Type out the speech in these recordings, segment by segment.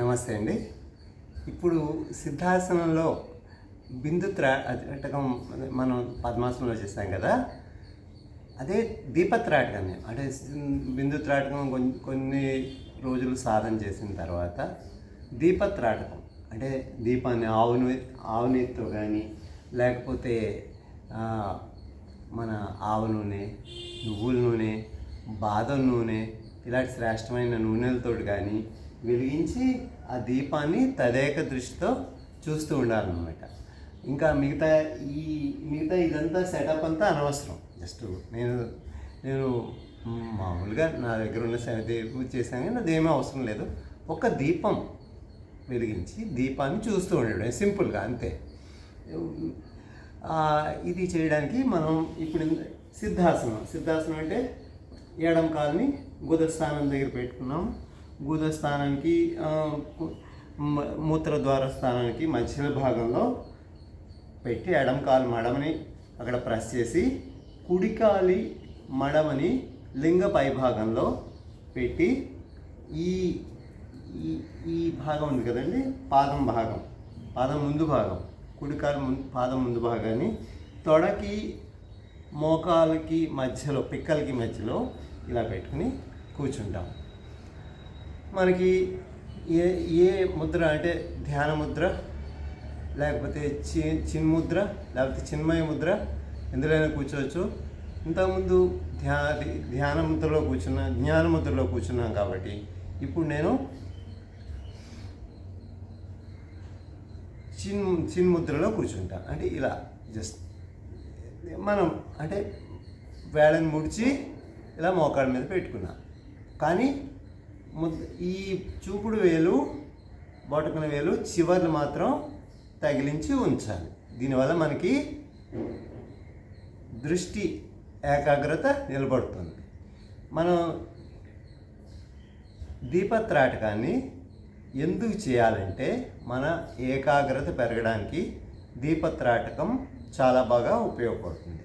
నమస్తే అండి. ఇప్పుడు సిద్ధాసనంలో బిందు త్రాటకం మనం పద్మాసనంలో చేస్తాం కదా అదే దీపత్రాటకం. అంటే బిందు త్రాటకం కొన్ని కొన్ని రోజులు సాధన చేసిన తర్వాత దీపత్రాటకం అంటే దీపాన్ని ఆవుని ఆవునేతితో కానీ లేకపోతే మన ఆవు నూనె నువ్వుల నూనె బాదం నూనె ఇలాంటి శ్రేష్టమైన నూనెలతోటి కానీ వెలిగించి ఆ దీపాన్ని తదేక దృష్టితో చూస్తూ ఉండాలన్నమాట. ఇంకా మిగతా ఈ మిగతా ఇదంతా సెటప్ అంతా అనవసరం. జస్ట్ నేను నేను మామూలుగా నా దగ్గర ఉన్న సరే పూజ చేశాను కానీ అదేమీ అవసరం లేదు. ఒక దీపం వెలిగించి దీపాన్ని చూస్తూ ఉండడం సింపుల్గా అంతే. ఇది చేయడానికి మనం ఇప్పుడు సిద్ధాసనం సిద్ధాసనం అంటే ఏడం కాల్ని గుదస్థానం దగ్గర పెట్టుకున్నాం. గుదస్థానానికి స్థానానికి మూత్రద్వార స్థానానికి మధ్య భాగంలో పెట్టి ఎడం కాలు మడమని అక్కడ ప్రెస్ చేసి కుడికాలి మడమని లింగ పై భాగంలో పెట్టి ఈ ఈ ఈ భాగం ఉంది కదండి పాదం భాగం పాదం ముందు భాగం కుడికాలు ముందు పాదం ముందు భాగాన్ని తొడకి మోకాలకి మధ్యలో పిక్కలకి మధ్యలో ఇలా పెట్టుకుని కూర్చుంటాం. మనకి ఏ ఏ ముద్ర అంటే ధ్యాన ముద్ర లేకపోతే చి చిన్ముద్ర లేకపోతే చిన్మయ ముద్ర ఎందులోనే కూర్చోవచ్చు. ఇంతకుముందు ధ్యా ధ్యాన ముద్రలో కూర్చున్నా జ్ఞాన ముద్రలో కూర్చున్నాం కాబట్టి ఇప్పుడు నేను చిన్ చిన్ముద్రలో కూర్చుంటా. అంటే ఇలా జస్ట్ మనం అంటే వేళను ముడిచి ఇలా మోకాళ్ళ మీద పెట్టుకున్నా. కానీ ఈ చూపుడు వేలు బొటకన వేలు చివర్లు మాత్రం తగిలించి ఉంచాలి. దీనివల్ల మనకి దృష్టి ఏకాగ్రత నిలబడుతుంది. మనం దీపత్రాటకాన్ని ఎందుకు చేయాలంటే మన ఏకాగ్రత పెరగడానికి దీపత్రాటకం చాలా బాగా ఉపయోగపడుతుంది.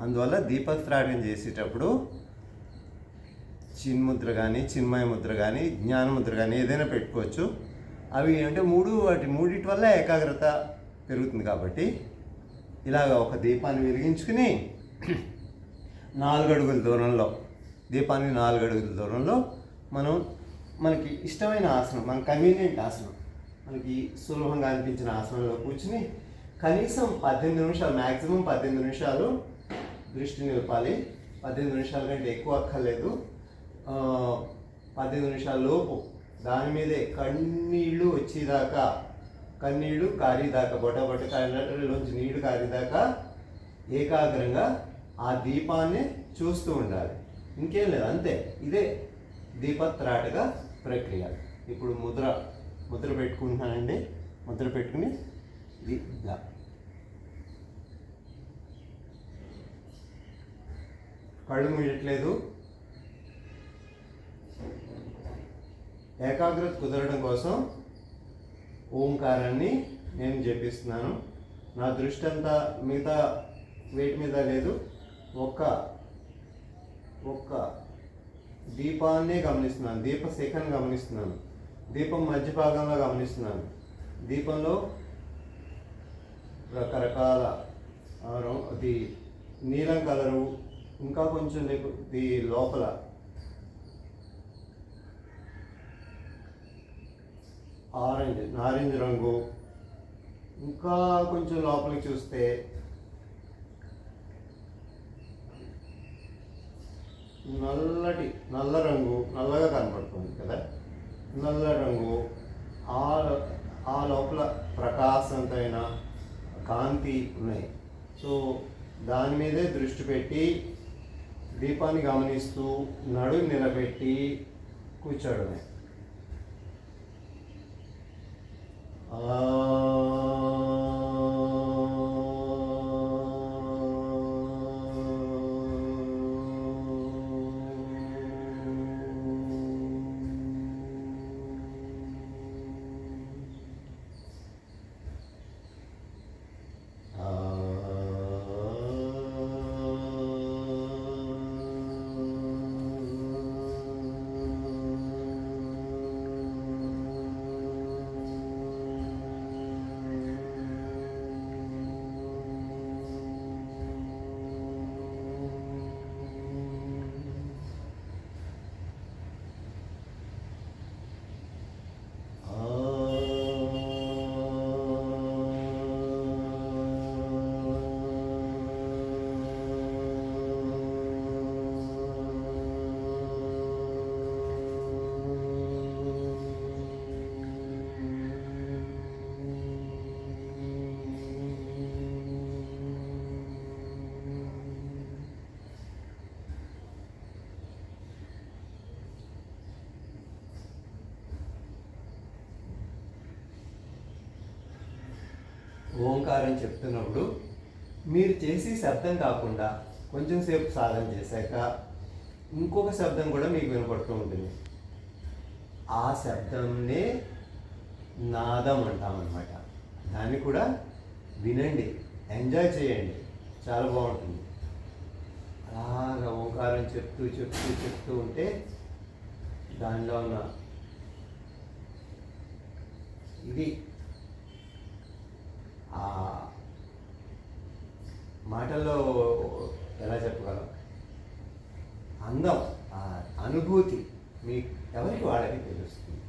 అందువల్ల దీపత్రాటకం చేసేటప్పుడు చిన్ముద్ర కానీ చిన్మయ ముద్ర కానీ జ్ఞానముద్ర కానీ ఏదైనా పెట్టుకోవచ్చు. అవి అంటే మూడు వాటి మూడిటి వల్ల ఏకాగ్రత పెరుగుతుంది కాబట్టి ఇలాగ ఒక దీపాన్ని వెలిగించుకుని నాలుగు అడుగుల దూరంలో దీపాన్ని నాలుగు అడుగుల దూరంలో మనం మనకి ఇష్టమైన ఆసనం మన కన్వీనియంట్ ఆసనం మనకి సులభంగా అనిపించిన ఆసనంలో కూర్చుని కనీసం పద్దెనిమిది నిమిషాలు మ్యాక్సిమం పద్దెనిమిది నిమిషాలు దృష్టి నిలపాలి. పద్దెనిమిది నిమిషాల కంటే ఎక్కువ అక్కర్లేదు. పద్దెనిమిది నిమిషాల లోపు దాని మీదే కన్నీళ్ళు వచ్చేదాకా కన్నీళ్ళు కారేదాకా బొట బొట కళ్ళలోంచి నీళ్ళు కారేదాకా ఏకాగ్రంగా ఆ దీపాన్ని చూస్తూ ఉండాలి. ఇంకేం లేదు అంతే. ఇదే దీపత్రాటక ప్రక్రియ. ఇప్పుడు ముద్ర ముద్ర పెట్టుకుంటున్నానండి. ముద్ర పెట్టుకుని ఇది ఇలా కళ్ళు మూయట్లేదు. ఏకాగ్రత కుదరడం కోసం ఓంకారాన్ని నేను జపిస్తున్నాను. నా దృష్టి అంతా మిగతా వేటి మీద లేదు. ఒక్క ఒక్క దీపాన్నే గమనిస్తున్నాను. దీప శిఖను గమనిస్తున్నాను. దీపం మధ్య భాగంలో గమనిస్తున్నాను. దీపంలో రకరకాల అది నీలం కలరు ఇంకా కొంచెం ది లోపల ఆరెంజ్ నారింజ రంగు. ఇంకా కొంచెం లోపలికి చూస్తే నల్లటి నల్ల రంగు నల్లగా కనపడుతుంది కదా? నల్ల రంగు ఆ ఆ లోపల ప్రకాశవంతమైన కాంతి ఉన్నాయి. సో దాని మీదే దృష్టి పెట్టి దీపాన్ని గమనిస్తూ నడు నిలబెట్టి కూర్చోడమే. ఆ ఓంకారం చెప్తున్నప్పుడు మీరు చేసి శబ్దం కాకుండా కొంచెం సేపు సాధన చేశాక ఇంకొక శబ్దం కూడా మీకు వినపడుతూ ఉంటుంది. ఆ శబ్దంనే నాదం అంటామన్నమాట. దాన్ని కూడా వినండి ఎంజాయ్ చేయండి. చాలా బాగుంటుంది. అలాగా ఓంకారం చెప్తూ చెప్తూ చెప్తూ ఉంటే దానిలో ఉన్న ఇది మాటల్లో ఎలా చెప్పగలం? అందం ఆ అనుభూతి మీ ఎవరికి వాళ్ళకి తెలుస్తుంది?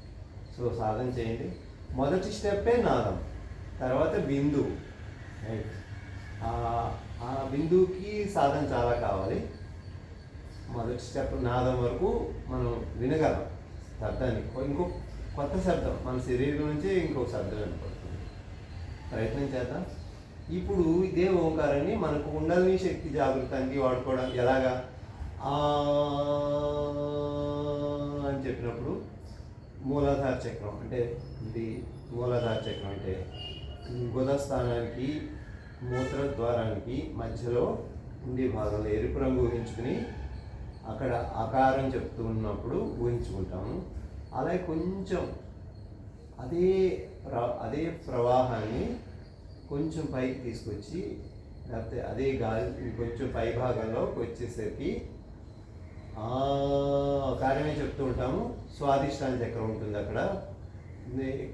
సో సాధన చేయండి. మొదటి స్టెప్పే నాదం తర్వాత బిందువు రైట్ ఆ- బిందుకి బిందువుకి సాధన చాలా కావాలి. మొదటి స్టెప్ నాదం వరకు మనం వినగలం శబ్దాన్ని. ఇంకో కొత్త శబ్దం మన శరీరం నుంచి ఇంకో శబ్దం వినపడుతుంది. ప్రయత్నం చేద్దాం. ఇప్పుడు ఇదే ఓంకారాన్ని మనకు ఉండాలని శక్తి జాగృతానికి వాడుకోవడం ఎలాగా? అని చెప్పినప్పుడు మూలాధార చక్రం అంటే ఇది మూలాధార చక్రం అంటే గుణస్థానానికి మూత్ర ద్వారానికి మధ్యలో ఉండే భాగంలో ఎరుపు రంగు ఊహించుకుని అక్కడ ఆకారం చెప్తూ ఉన్నప్పుడు ఊహించుకుంటాము. అలాగే కొంచెం అదే ప్ర అదే ప్రవాహాన్ని కొంచెం పైకి తీసుకొచ్చి లేకపోతే అదే గాలి కొంచెం పై భాగంలోకి వచ్చేసరికి కార్యమే చెప్తూ ఉంటాము. స్వాదిష్టాన చక్రం ఉంటుంది అక్కడ.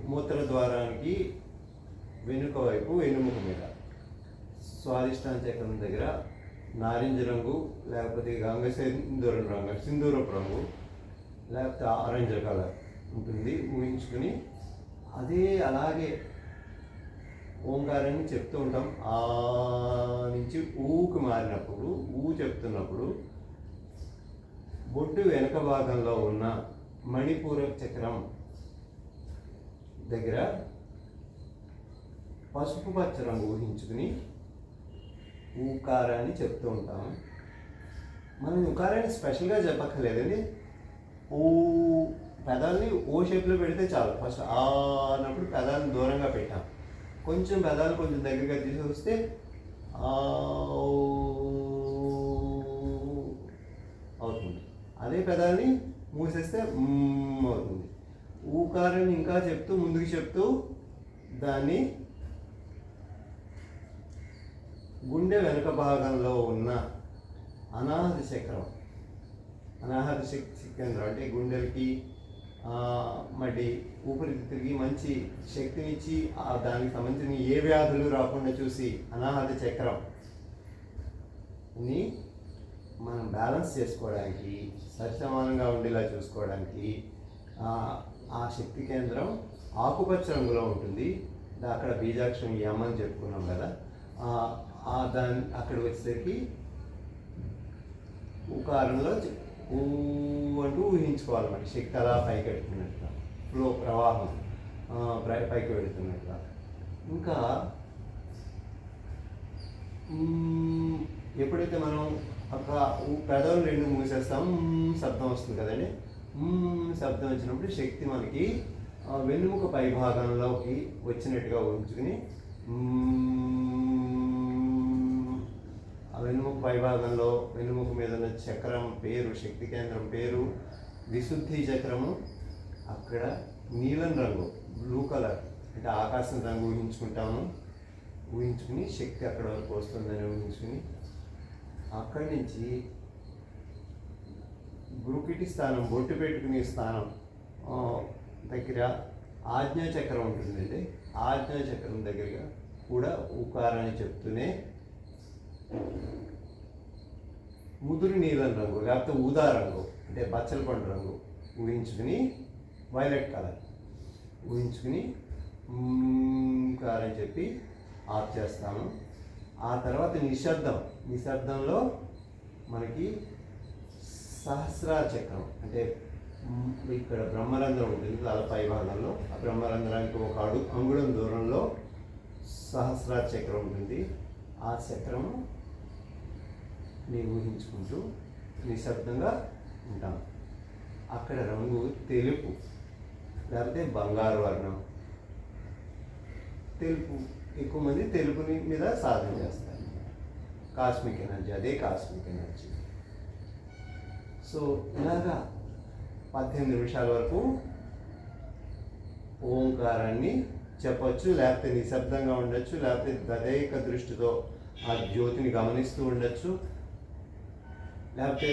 మూత్ర ద్వారానికి వెనుక వైపు వెనుముక మీద. స్వాదిష్టాన చక్రం దగ్గర నారింజ రంగు లేకపోతే గంగ సింధూరం రంగు సింధూరపు రంగు లేకపోతే ఆరెంజ్ కలర్ ఉంటుంది. ఊహించుకుని అదే అలాగే ఓంకారాన్ని చెప్తూ ఉంటాం. ఆ నుంచి ఊకి మారినప్పుడు ఊ చెప్తున్నప్పుడు బొడ్డు వెనక భాగంలో ఉన్న మణిపూర చక్రం దగ్గర పసుపు పచ్చ రంగు ఊహించుకుని ఊకారాన్ని చెప్తూ ఉంటాం. మనం ఉకారాన్ని స్పెషల్గా చెప్పక్కర్లేదండి. ఊ పెదాలని ఓ షేప్లో పెడితే చాలు. ఫస్ట్ ఆ అన్నప్పుడు పెదాలను దూరంగా పెట్టాం. కొంచెం పెదాలు కొంచెం దగ్గరగా తీసుకొస్తే అవుతుంది. అదే పెదాలని మూసేస్తే అవుతుంది. ఊకారని ఇంకా చెప్తూ ముందుకు చెప్తూ దాన్ని గుండె వెనుక భాగంలో ఉన్న అనాహత చక్రం. అనాహత శక్తి కేంద్రం అంటే గుండెలకి ఆ, ఊపిరి తిరిగి మంచి శక్తినిచ్చి ఆ దానికి సంబంధించిన ఏ వ్యాధులు రాకుండా చూసి అనాహత చక్రం. ని మనం బ్యాలెన్స్ చేసుకోవడానికి సరిసమానంగా ఉండేలా చూసుకోవడానికి ఆ, శక్తి కేంద్రం ఆకుపచ్చ రంగులో ఉంటుంది. అక్కడ బీజాక్షరం యమ్ అని చెప్పుకున్నాం కదా. ఆ- దాని అక్కడ వచ్చేసరికి ఉకారంలో ఊ అంటూ ఊహించుకోవాలి శక్తి అలా పైకి వెళ్తున్నట్టుగా. ఫ్లో ప్రవాహం. పైకి వెళుతున్నట్టుగా. ఇంకా ఎప్పుడైతే మనం ఒక పెదవులు రెండు మూసేస్తాం శబ్దం వస్తుంది కదండి. శబ్దం వచ్చినప్పుడు శక్తి మనకి వెన్నుముక పై భాగంలోకి వచ్చినట్టుగా ఊహించుకుని వెన్నుముక పై భాగంలో వెన్నుముక మీద ఉన్న చక్రం పేరు శక్తి కేంద్రం పేరు విశుద్ధి చక్రము అక్కడ నీలం రంగు బ్లూ కలర్ అంటే ఆకాశం రంగు ఊహించుకుంటాము. ఊహించుకుని శక్తి అక్కడ వరకు వస్తుందని ఊహించుకుని అక్కడి నుంచి గురుకిటి స్థానం బొట్టు పెట్టుకునే స్థానం దగ్గర ఆజ్ఞాచక్రం ఉంటుందండి. ఆజ్ఞా చక్రం దగ్గరగా కూడా ఊకారని చెప్తూనే ముదురు నీలం రంగు లేకపోతే ఊదా రంగు అంటే బచ్చల పండు రంగు ఊహించుకుని వైలెట్ కలర్ ఊహించుకుని కారని చెప్పి ఆఫ్ చేస్తాము ఆ తర్వాత నిశ్శబ్దం నిశ్శబ్దంలో మనకి సహస్ర చక్రం అంటే ఇక్కడ బ్రహ్మరంధ్రం ఉంటుంది తల పై భాగంలో ఆ బ్రహ్మరంధ్రానికి ఒక అడు అంగుళం దూరంలో సహస్ర చక్రం ఉంటుంది. ఆ చక్రము నేను ఊహించుకుంటూ నిశ్శబ్దంగా ఉంటాం. అక్కడ రంగు తెలుపు లేకపోతే బంగారు వర్ణం. తెలుపు ఎక్కువ మంది తెలుపుని మీద సాధన చేస్తారు. కాస్మిక్ ఎనర్జీ అదే కాస్మిక్ ఎనర్జీ. సో ఇలాగా పద్దెనిమిది నిమిషాల వరకు ఓంకారాన్ని చెప్పచ్చు లేకపోతే నిశ్శబ్దంగా ఉండొచ్చు లేకపోతే తదేక దృష్టితో ఆ జ్యోతిని గమనిస్తూ ఉండొచ్చు. లేకపోతే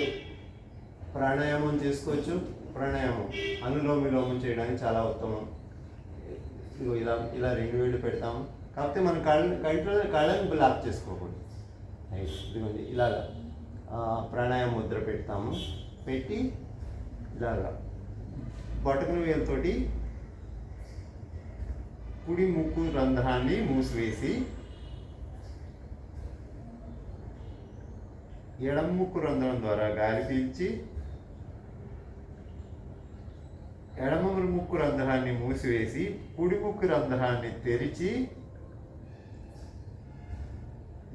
ప్రాణాయామం చేసుకోవచ్చు. ప్రాణాయామం అనులోమ విలోమం చేయడానికి చాలా ఉత్తమం. ఇదిగో ఇలా ఇలా రెండు వేళ్ళు పెడతాము కాకపోతే మన కళ్ళ కంట్రోల్ కళ్ళని బ్లాక్ చేసుకోకూడదు. ఇదిగోండి ఇలాగ ప్రాణాయామ ముద్ర పెడతాము. పెట్టి ఇలాగా బొటకన వేలతోటి కుడి ముక్కు రంధ్రాన్ని మూసివేసి ఎడమ ముక్కు రంధ్రం ద్వారా గాలి పీల్చి ఎడమ ముక్కు రంధ్రాన్ని మూసివేసి కుడి ముక్కు రంధ్రాన్ని తెరిచి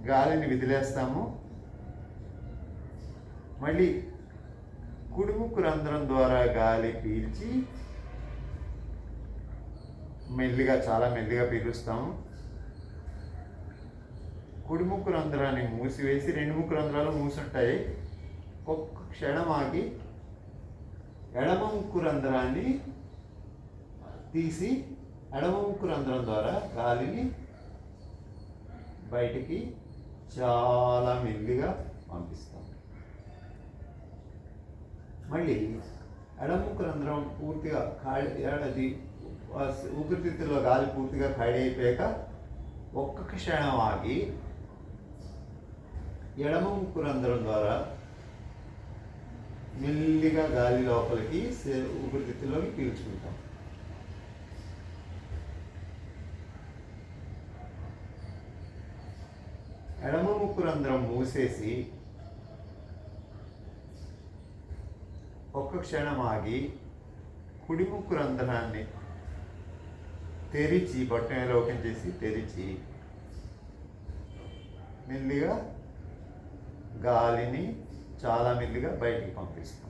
గాలిని విదిలేస్తాము. మళ్ళీ కుడిముక్కు రంధ్రం ద్వారా గాలి పీల్చి మెల్లిగా చాలా మెల్లిగా పీలుస్తాము. కుడి ముక్కు రంధ్రాన్ని మూసివేసి రెండు ముక్కు రంధ్రాలు మూసుంటాయి. ఒక్క క్షణం ఆగి ఎడమ ముక్కు రంధ్రాన్ని తీసి ఎడమ ముక్కు రంధ్రం ద్వారా గాలిని బయటికి చాలా మెల్లిగా పంపిస్తాం. మళ్ళీ ఎడమముక్కు రంధ్రం పూర్తిగా ఖాళీ అది ఊపిరితిత్తుల్లో గాలి పూర్తిగా ఖాళీ అయిపోయాక ఒక్క క్షణం ఆగి ఎడమ ముక్కు రంధ్రం ద్వారా మెల్లిగా గాలి లోపలికి సే- ఊపిరితిత్తులోకి పీల్చుకుంటాం. ఎడమ ముక్కు రంధ్రం మూసేసి ఒక్క క్షణం ఆగి కుడి ముక్కు రంధ్రాన్ని తెరిచి బొట్టని లోకం చేసి తెరిచి మెల్లిగా గాలిని చాలా మెల్లిగా బయటికి పంపిస్తాం.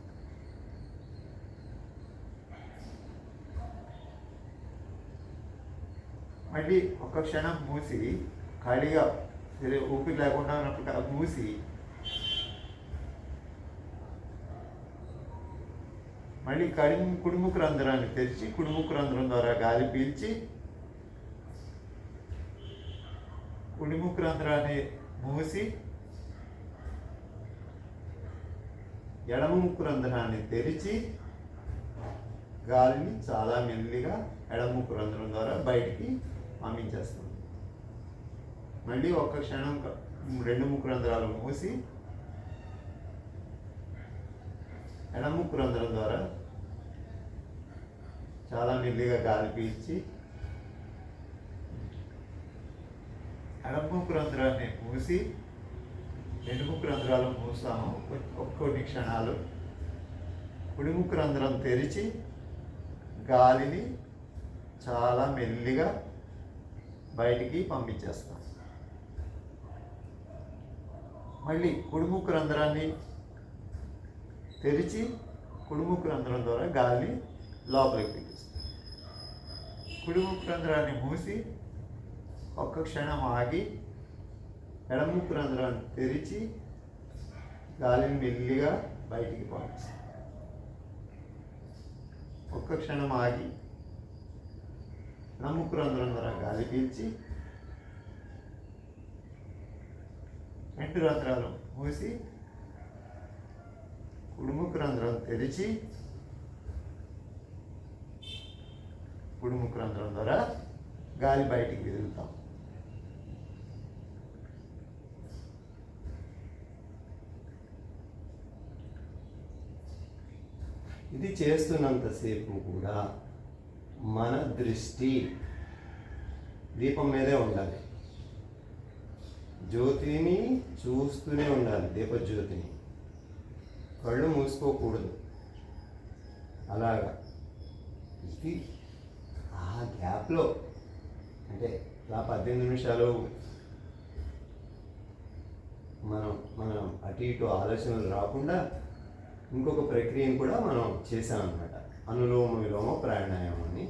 మళ్ళీ ఒక క్షణం మూసి ఖాళీగా సరే ఊపిరి లేకుండా ఉన్నప్పుడు మూసి మళ్ళీ కడి కుడుముకు రంధ్రాన్ని తెరిచి కుడుముకు రంధ్రం ద్వారా గాలి పీల్చి కుడిముకు రంధ్రాన్ని మూసి ఎడమ ముక్కు రంధ్రాన్ని తెరిచి గాలిని చాలా మెల్లిగా ఎడమ ముక్కు రంధ్రం ద్వారా బయటికి పంపించేస్తాం మళ్ళీ ఒక్క క్షణం రెండు ముక్కు రంధ్రాలు మూసి ఎడమ ముక్కు రంధ్రం ద్వారా చాలా మెల్లిగా గాలి పీల్చి ఎడమ ముక్కు రంధ్రాన్ని మూసి రెండు రంధ్రాలు మూసాము కొ- కొన్ని క్షణాలు. కుడిముకు రంధ్రం తెరిచి గాలిని చాలా మెల్లిగా బయటికి పంపించేస్తాం. మళ్ళీ కుడిముక్కు రంధ్రాన్ని తెరిచి కుడిముక్కు రంధ్రం ద్వారా గాలిని లోపలికి పీలుస్తాం కుడిముక్కు రంధ్రాన్ని మూసి ఒక్క క్షణం ఆగి ఎడముక్కు రంధ్రాన్ని తెరిచి గాలిని మెల్లిగా బయటికి పంపిస్తాం ఒక్క క్షణం ఆగి నమ్ముకు రంధ్రం ద్వారా గాలి పీల్చి రెండు రంధ్రాలు మూసి కుడుముకు రంధ్రం తెరిచి కుడుముకు రంధ్రం ద్వారా గాలి బయటికి వెదులుతాం ఇది చేస్తున్నంతసేపు కూడా మన దృష్టి దీపం మీదే ఉండాలి. జ్యోతిని చూస్తూనే ఉండాలి దీపజ్యోతిని. కళ్ళు మూసుకోకూడదు. అలాగా. ఇది ఆ గ్యాప్లో అంటే ఆ పద్దెనిమిది నిమిషాలు మనం మనం అటు ఇటు ఆలోచనలు రాకుండా ఇంకొక ప్రక్రియను కూడా మనం చేశామన్నమాట. అనులోమ విలోమ ప్రాణాయామాన్ని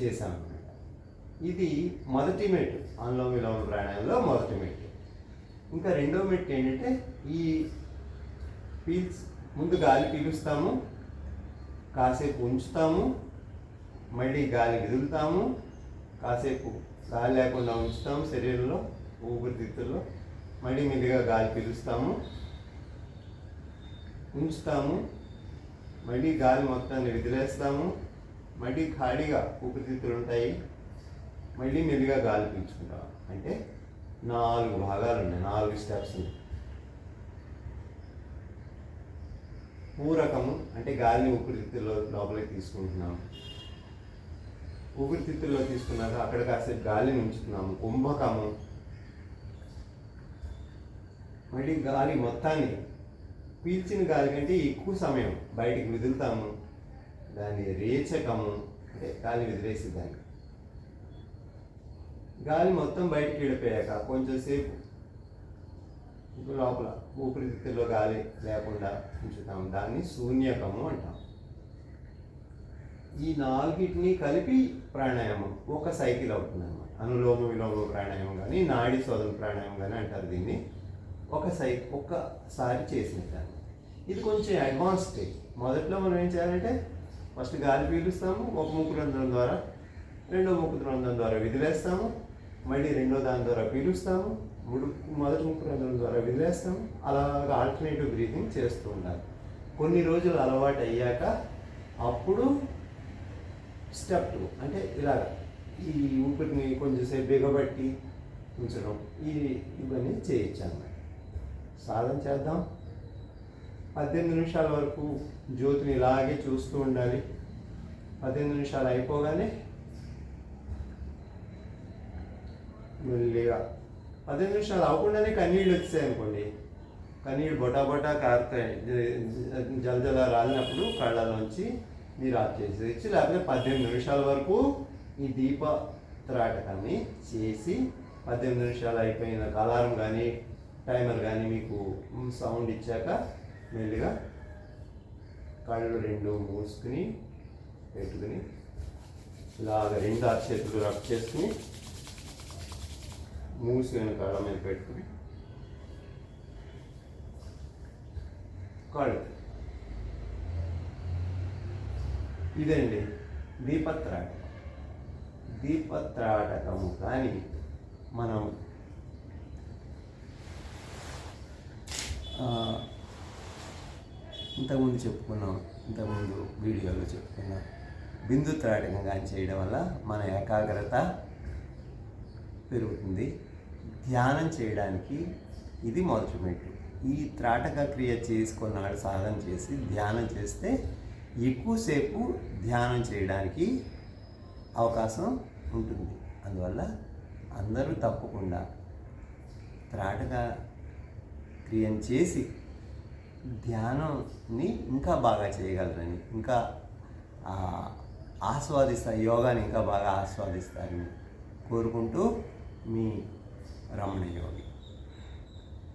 చేశామన్నమాట. ఇది మొదటి మెట్టు. అనులోమ విలోమ ప్రాణాయామంలో మొదటి మెట్టు. ఇంకా రెండో మెట్టు ఏంటంటే ఈ పీల్స్ ముందు గాలి పీలుస్తాము కాసేపు ఉంచుతాము మళ్ళీ గాలి వెదులుతాము కాసేపు గాలి లేకుండా ఉంచుతాము శరీరంలో ఊపిరితిత్తుల్లో మళ్ళీ మెల్లిగా గాలి పీలుస్తాము. ఉంచుతాము. మళ్ళీ గాలి మొత్తాన్ని విదిలేస్తాము. మళ్ళీ ఖాళీగా ఊపిరితిత్తులు ఉంటాయి. మళ్ళీ మెల్లిగా గాలి పీల్చుకుంటాం. అంటే నాలుగు భాగాలు ఉన్నాయి. నాలుగు స్టెప్స్ ఉన్నాయి. పూరకము అంటే గాలిని ఊపిరితిత్తుల్లో లోపలికి తీసుకుంటున్నాము. ఊపిరితిత్తుల్లో తీసుకున్నాక అక్కడ కాసేపు గాలిని ఉంచుతున్నాము. కుంభకము. మళ్ళీ గాలి మొత్తాన్ని పీల్చిన గాలి కంటే ఎక్కువ సమయం బయటికి వెదులుతాము. దాన్ని రేచకము అంటే గాలి వదిలేసి దాన్ని. గాలి మొత్తం బయటికి వెళ్ళిపోయాక కొంచెం సేపు ఇప్పుడు లోపల ఊపిరితిత్తుల్లో గాలి లేకుండా ఉంచుతాము. దాన్ని శూన్యకము అంటాం. ఈ నాలుగిటిని కలిపి ప్రాణాయామం ఒక సైకిల్ అవుతుంది అనమాట అనులోమ విలోమ ప్రాణాయామం కానీ నాడి శోధన ప్రాణాయామం కానీ అంటారు దీన్ని. ఒక సై ఒక్కసారి దాన్ని ఇది కొంచెం అడ్వాన్స్ స్టేజ్ మొదట్లో మనం ఏం చేయాలంటే ఫస్ట్ గాలి పీలుస్తాము ఒక ముక్కు రంధ్రం ద్వారా రెండో ముక్కు రంధ్రం ద్వారా విదిలేస్తాము మళ్ళీ రెండో దాని ద్వారా పీలుస్తాము ముడు మొదటి ముక్కు రంధ్రం ద్వారా విదిలేస్తాము అలాగా ఆల్టర్నేటివ్ బ్రీతింగ్ చేస్తూ ఉండాలి. కొన్ని రోజులు అలవాటు అయ్యాక అప్పుడు స్టెప్ టూ అంటే ఇలాగ ఈ ఊపిరిని కొంచెంసేపు బిగబట్టి ఉంచడం ఈ ఇవన్నీ చేయొచ్చు అన్నమాట. సాధన చేద్దాం. పద్దెనిమిది నిమిషాల వరకు జ్యోతిని ఇలాగే చూస్తూ ఉండాలి. పద్దెనిమిది నిమిషాలు అయిపోగానే మెల్లిగా. పద్దెనిమిది నిమిషాలు అవ్వకుండానే కన్నీళ్ళు వచ్చాయి అనుకోండి. కన్నీళ్ళు బొటా బొటా కారుతాయి. జల జల రాలినప్పుడు కళ్ళలోంచి మీరు ఆఫ్ చేసేయచ్చు. లేకపోతే పద్దెనిమిది నిమిషాల వరకు ఈ దీప త్రాటకాన్ని చేసి పద్దెనిమిది నిమిషాలు అయిపోయిన అలారం కానీ టైమర్ కానీ మీకు సౌండ్ ఇచ్చాక మెల్లిగా కళ్ళు రెండు మూసుకుని పెట్టుకుని ఇలాగ రెండు ఆరు చేతులు రబ్ చేసుకుని మూసుకుని కళ్ళ మీద పెట్టుకుని కళ్ళు. ఇదండి దీపత్రాటకం. దీపత్రాటకము కానీ మనం ఆ, ఇంతకుముందు చెప్పుకున్నాం ఇంతకుముందు వీడియోలో చెప్పుకున్నాం. బిందు త్రాటకం కానీ చేయడం వల్ల మన ఏకాగ్రత పెరుగుతుంది. ధ్యానం చేయడానికి ఇది మొదటి మెట్టు. ఈ త్రాటక క్రియ చేసుకున్నాడు సాధన చేసి ధ్యానం చేస్తే ఎక్కువసేపు ధ్యానం చేయడానికి అవకాశం ఉంటుంది. అందువల్ల అందరూ తప్పకుండా త్రాటక క్రియను చేసి ధ్యానంని ఇంకా బాగా చేయగలరని ఇంకా ఆస్వాదిస్తారు యోగాని ఇంకా బాగా ఆస్వాదిస్తారని కోరుకుంటూ మీ రమణ యోగి.